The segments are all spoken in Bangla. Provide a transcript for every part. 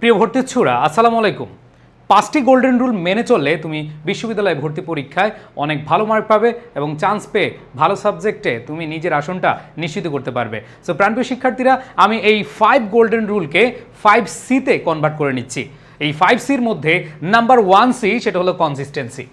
প্রিয় ভর্তিচ্ছুরা, আসসালামু আলাইকুম। পাঁচটি গোল্ডেন রুল মেনে চললে তুমি বিশ্ববিদ্যালয়ে ভর্তি পরীক্ষায় অনেক ভালো মার্ক পাবে এবং চান্স পেয়ে ভালো সাবজেক্টে তুমি নিজের আসনটা নিশ্চিত করতে পারবে। সো প্রাণপ্রিয় শিক্ষার্থীরা, আমি এই ফাইভ গোল্ডেন রুলকে ফাইভ সিতে কনভার্ট করে নিচ্ছি। এই ফাইভ সির মধ্যে নাম্বার ওয়ান সি সেটা হলো কনসিস্টেন্সি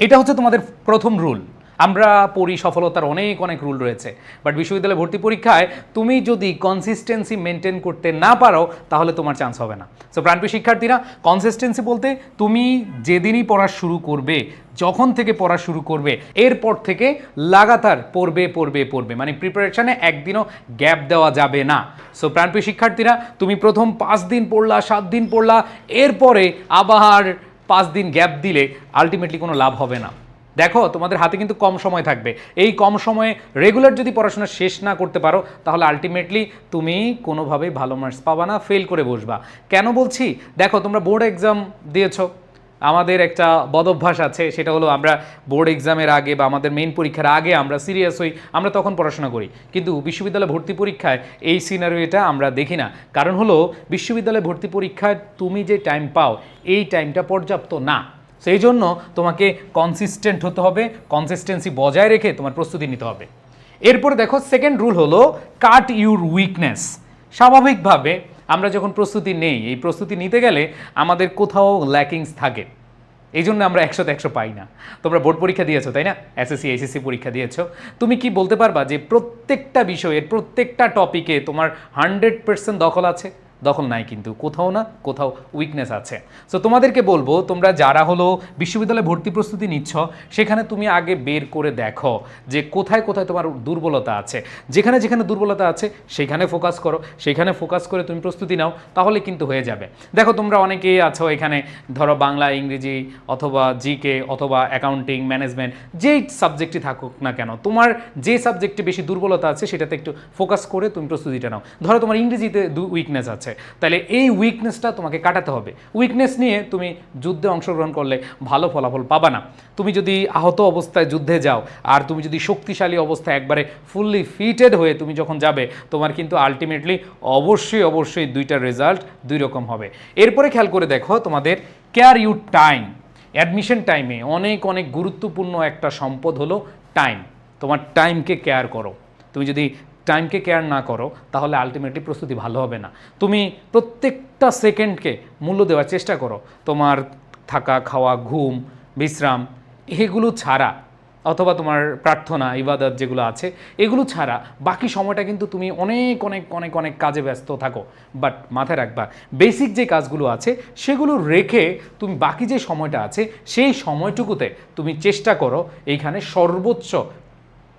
এটা হচ্ছে তোমাদের প্রথম রুল আমরা পড়ি সফলতার অনেক অনেক রুল রয়েছে। বাট বিশ্ববিদ্যালয়ে ভর্তি পরীক্ষায় তুমি যদি কনসিস্টেন্সি মেনটেন করতে না পারো, তাহলে তোমার চান্স হবে না। সো প্রাণপ্রিয় শিক্ষার্থীরা কনসিস্টেন্সি বলতে তুমি যেদিনই পড়া শুরু করবে, যখন থেকে পড়া শুরু করবে, এরপর থেকে লাগাতার পড়বে পড়বে পড়বে। মানে প্রিপারেশনে একদিনও গ্যাপ দেওয়া যাবে না। সো প্রাণপ্রিয় শিক্ষার্থীরা, তুমি প্রথম পাঁচ দিন পড়লা, সাত দিন পড়লা, এরপরে আবার পাঁচ দিন গ্যাপ দিলে আলটিমেটলি কোনো লাভ হবে না। দেখো, তোমাদের হাতে কিন্তু কম সময় থাকবে। এই কম সময়ে রেগুলার যদি পড়াশোনা শেষ না করতে পারো, তাহলে আলটিমেটলি তুমি কোনোভাবেই ভালো মার্কস পাবা না ফেল করে বসবা। কেন বলছি? দেখো, তোমরা বোর্ড এক্সাম দিয়েছ। আমাদের একটা বদভ্যাস আছে, সেটা হলো আমরা বোর্ড এক্সামের আগে বা আমাদের মেইন পরীক্ষার আগে আমরা সিরিয়াস হই, আমরা তখন পড়াশোনা করি। কিন্তু বিশ্ববিদ্যালয় ভর্তি পরীক্ষায় এই সিনারিওটা আমরা দেখি না। কারণ হলো, বিশ্ববিদ্যালয় ভর্তি পরীক্ষায় তুমি যে টাইম পাও, এই টাইমটা পর্যাপ্ত না। সেই জন্য তোমাকে কনসিস্টেন্ট হতে হবে কনসিস্টেন্সি বজায় রেখে তোমার প্রস্তুতি নিতে হবে। এরপর দেখো সেকেন্ড রুল হলো কাট ইউর উইকনেস স্বাভাবিকভাবে আমরা যখন প্রস্তুতি নেই, এই প্রস্তুতি নিতে গেলে আমাদের কোথাও ল্যাকিংস থাকে। এই জন্য আমরা একশোতে একশো পাই না। তোমরা বোর্ড পরীক্ষা দিয়েছ, তাই না? এসএসসি এইচএসসি পরীক্ষা দিয়েছ। তুমি কি বলতে পারবা যে প্রত্যেকটা বিষয়ের প্রত্যেকটা টপিকে তোমার হান্ড্রেড পার্সেন্ট দখল আছে? দখল নাই কিন্তু, কোথাও না কোথাও উইকনেস আছে। সো তোমাদেরকে বলব, তোমরা যারা হলো বিশ্ববিদ্যালয়ে ভর্তি প্রস্তুতি নিচ্ছ, সেখানে তুমি আগে বের করে দেখো যে কোথায় কোথায় তোমার দুর্বলতা আছে। যেখানে যেখানে দুর্বলতা আছে, সেখানে ফোকাস করো। সেখানে ফোকাস করে তুমি প্রস্তুতি নাও, তাহলে কিন্তু হয়ে যাবে। দেখো, তোমরা অনেকেই আছো এখানে, ধরো বাংলা, ইংরেজি অথবা জিকে অথবা অ্যাকাউন্টিং ম্যানেজমেন্ট যেই সাবজেক্টই থাকুক না কেন, তোমার যে সাবজেক্টে বেশি দুর্বলতা আছে, সেটাতে একটু ফোকাস করে তুমি প্রস্তুতিটা নাও। ধরো তোমার ইংরেজিতে উইকনেস আছে। তাহলে এই উইকনেসটা তোমাকে কাটাতে হবে। উইকনেস নিয়ে তুমি যুদ্ধে অংশগ্রহণ করলে ভালো ফলাফল পাবা না। তুমি যদি আহত অবস্থায় যুদ্ধে যাও আর তুমি যদি শক্তিশালী অবস্থায় একবারে ফুললি ফিটেড হয়ে তুমি যখন যাবে, তোমার কিন্তু আলটিমেটলি অবশ্যই অবশ্যই দুইটা রেজাল্ট দুই রকম হবে। এরপরে খেয়াল করে দেখো তোমাদের কেয়ার ইউ টাইম অ্যাডমিশন টাইমে অনেক অনেক গুরুত্বপূর্ণ একটা সম্পদ হলো টাইম তোমার টাইমকে কেয়ার করো। তুমি যদি টাইমকে কেয়ার না করো, তাহলে আলটিমেটলি প্রস্তুতি ভালো হবে না। তুমি প্রত্যেকটা সেকেন্ডকে মূল্য দেওয়ার চেষ্টা করো। তোমার থাকা, খাওয়া, ঘুম, বিশ্রাম, এগুলো ছাড়া, অথবা তোমার প্রার্থনা, ইবাদত যেগুলো আছে, এগুলো ছাড়া বাকি সময়টা কিন্তু তুমি অনেক অনেক অনেক অনেক কাজে ব্যস্ত থাকো। বাট মাথায় রাখবা বেসিক যে কাজগুলো আছে, সেগুলো রেখে তুমি বাকি যে সময়টা আছে, সেই সময়টুকুতে তুমি চেষ্টা করো, এইখানে সর্বোচ্চ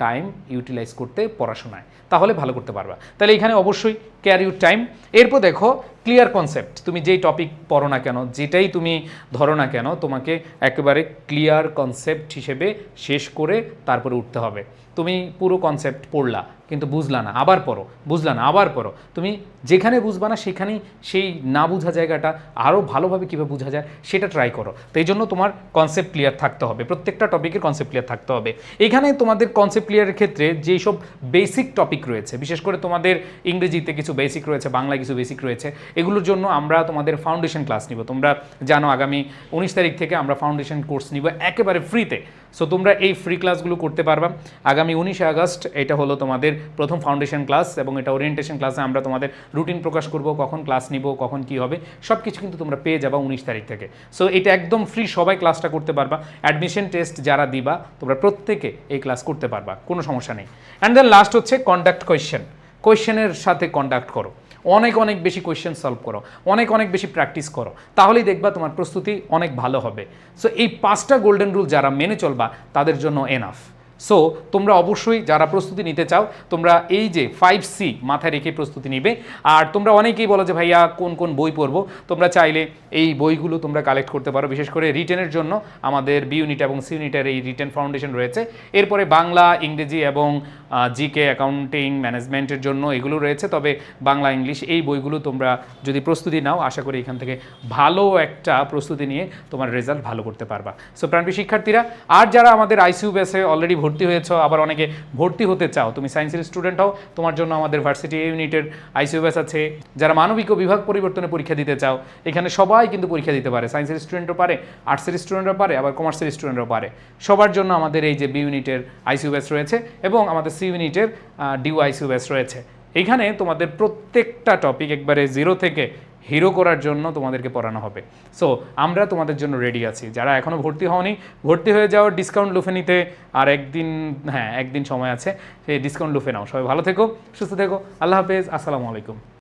টাইম ইউটিলাইজ করতে পড়াশোনায়। তাহলে ভালো করতে পারবা। তাহলে এখানে অবশ্যই কেয়ার ইউর টাইম এরপর দেখো ক্লিয়ার কনসেপ্ট তুমি যেই টপিক পড়ো না কেন, যেটাই তুমি ধরো না কেন, তোমাকে একেবারে ক্লিয়ার কনসেপ্ট হিসেবে শেষ করে তারপরে উঠতে হবে। তুমি পুরো কনসেপ্ট পড়লা, কিন্তু বুঝলা না, আবার পড়ো, বুঝলা না, আবার পড়ো। তুমি যেখানে বুঝবা না, সেখানেই সেই না বোঝা জায়গাটা আরও ভালোভাবে কীভাবে বোঝা যায়, সেটা ট্রাই করো। তো এই জন্য তোমার কনসেপ্ট ক্লিয়ার থাকতে হবে, প্রত্যেকটা টপিকের কনসেপ্ট ক্লিয়ার থাকতে হবে। এখানে তোমাদের কনসেপ্ট ক্লিয়ারের ক্ষেত্রে যেই সব বেসিক টপিক রয়েছে, বিশেষ করে তোমাদের ইংরেজিতে কিছু বেসিক রয়েছে, বাংলায় কিছু বেসিক রয়েছে এগুলোর জন্য আমরা তোমাদের ফাউন্ডেশন ক্লাস নিব। তোমরা জানো আগামী উনিশ তারিখ থেকে আমরা ফাউন্ডেশন কোর্স নিব একেবারে ফ্রিতে সো তোমরা এই ফ্রি ক্লাসগুলো করতে পারবা। আগামী উনিশে আগস্ট এটা হলো তোমাদের প্রথম ফাউন্ডেশন ক্লাস এবং এটা ওরিয়েন্টেশন ক্লাসে আমরা তোমাদের রুটিন প্রকাশ করব, কখন ক্লাস নিব, কখন কি হবে সব কিছু কিন্তু তোমরা পেয়ে যাবা উনিশ তারিখ থেকে। সো এটা একদম ফ্রি সবাই ক্লাসটা করতে পারবা। অ্যাডমিশন টেস্ট যারা দিবা, তোমরা প্রত্যেকে এই ক্লাস করতে পারবা, কোনো সমস্যা নেই। অ্যান্ড দেন লাস্ট হচ্ছে কন্ডাক্ট কোয়েশ্চেন কোয়েশ্চেনের সাথে কন্ডাক্ট করো। অনেক অনেক বেশি কোয়েশ্চেন সলভ করো, অনেক অনেক বেশি প্র্যাকটিস করো, তাহলেই দেখবা তোমার প্রস্তুতি অনেক ভালো হবে। সো এই পাঁচটা গোল্ডেন রুল যারা মেনে চলবা, তাদের জন্য এনাফ সো তোমরা অবশ্যই যারা প্রস্তুতি নিতে চাও, তোমরা এই যে ফাইভ সি মাথায় রেখে প্রস্তুতি নিবে। আর তোমরা অনেকেই বলো যে, ভাইয়া, কোন কোন বই পড়ব? তোমরা চাইলে এই বইগুলো তোমরা কালেক্ট করতে পারো, বিশেষ করে রিটেনের জন্য। আমাদের বি ইউনিট এবং সি ইউনিটের এই রিটেন ফাউন্ডেশন রয়েছে। এরপরে বাংলা, ইংরেজি এবং জিকে অ্যাকাউন্টিং ম্যানেজমেন্টের জন্য এগুলো রয়েছে। তবে বাংলা, ইংলিশ এই বইগুলো তোমরা যদি প্রস্তুতি নাও, আশা করি এখান থেকে ভালো একটা প্রস্তুতি নিয়ে তোমার রেজাল্ট ভালো করতে পারবা। সো প্রাণপ্রিয় শিক্ষার্থীরা, আর যারা আমাদের আইসিউ বেসে অলরেডি ভর্তি হয়েছো, আবার অনেকে ভর্তি হতে চাও। তুমি সায়েন্সের স্টুডেন্ট হও, তোমার জন্য আমাদের ভার্সিটি ইউনিটের আইসিউএস আছে। যারা মানবিক ও বিভাগ পরিবর্তনে পরীক্ষা দিতে চাও, এখানে সবাই কিন্তু পরীক্ষা দিতে পারে। সায়েন্সের স্টুডেন্টও পারে আর্টসের স্টুডেন্টও পারে, আবার কমার্সের স্টুডেন্টও পারে। সবার জন্য আমাদের এই যে বি ইউনিটের আইসিউএস রয়েছে এবং আমাদের সি ইউনিটের ডিউ আইসিউএস রয়েছে। এখানে তোমাদের প্রত্যেকটা টপিক একবারে জিরো থেকে হিরো করার জন্য তোমাদেরকে পড়ানো হবে। সো আমরা তোমাদের জন্য রেডি আছি। যারা এখনও ভর্তি হওনি, ভর্তি হয়ে যাওয়ার ডিসকাউন্ট লুফে নিতে। আর একদিন হ্যাঁ একদিন সময় আছে। সেই ডিসকাউন্ট লুফে নাও। সবাই ভালো থেকো, সুস্থ থেকো। আল্লাহ হাফেজ। আসসালামু আলাইকুম।